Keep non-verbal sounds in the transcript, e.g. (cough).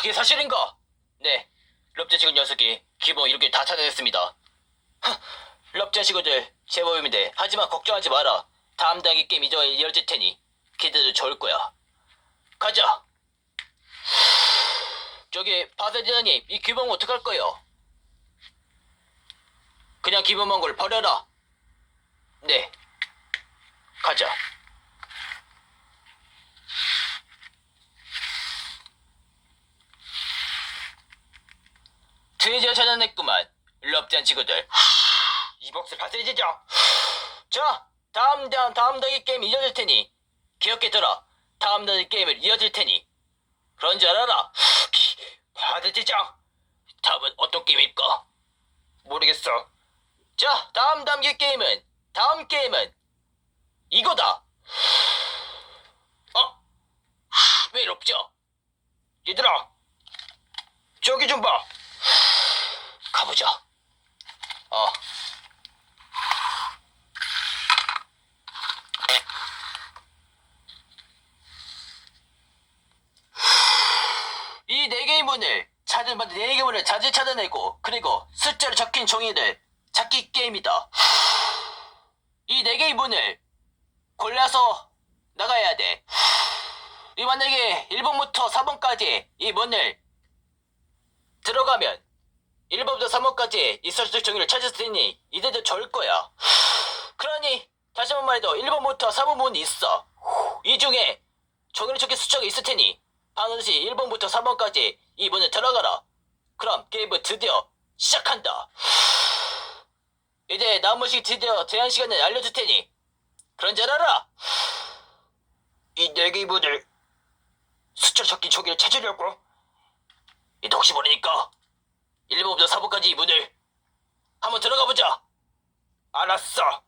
그게 사실인가? 네. 럽제식은 녀석이 기본 이렇게 다 찾아냈습니다. 럽제식구들 제법인데 하지만 걱정하지 마라. 다음 단계 게임 이제 이어질 테니 기대도 좋을 거야. 가자. 저기 바세디나님 이 기본 어떡할 거요? 그냥 기본만 걸 버려라. 네. 가자. 드디어 찾아냈구만. 럽잔 친구들. 이 복수 바세지죠. 자, 다음 다음 다음 단계 게임 이어질 테니 기억해 둬라. 다음 단계 게임을 이어질 테니 그런 줄 알아라. 바세지죠. 다음은 어떤 게임일까? 모르겠어. 자, 다음 단계 게임은 다음 게임은 이거다. 어? 외롭죠? 얘들아, 저기 좀 봐. 가보자. 어. 이 네 개의 문을 찾은 네 개의 문을 자주 찾아내고 그리고 숫자로 적힌 종이들 찾기 게임이다. 이 네 개의 문을 골라서 나가야 돼. 이 만약에 1번부터 4번까지 이 문을 들어가면 1번부터 3번까지 이 설득 종이를 찾을 테니 이대도 좋을 거야. (sighs) 그러니 다시 한번 말해도 1번부터 3번 문이 있어. 이 중에 종이를 적힌 숫자가 있을 테니 반드시 1번부터 3번까지 이 문을 들어가라. 그럼 게임은 드디어 시작한다. (sighs) 이제 나머지 드디어 제한 시간을 알려줄 테니 그런 줄 알아라. (sighs) 이 네 개의 문을 숫자 적힌 종이를 찾으려고 이도 혹시 모르니까 1번부터 4번까지 이 문을 한번 들어가 보자. 알았어.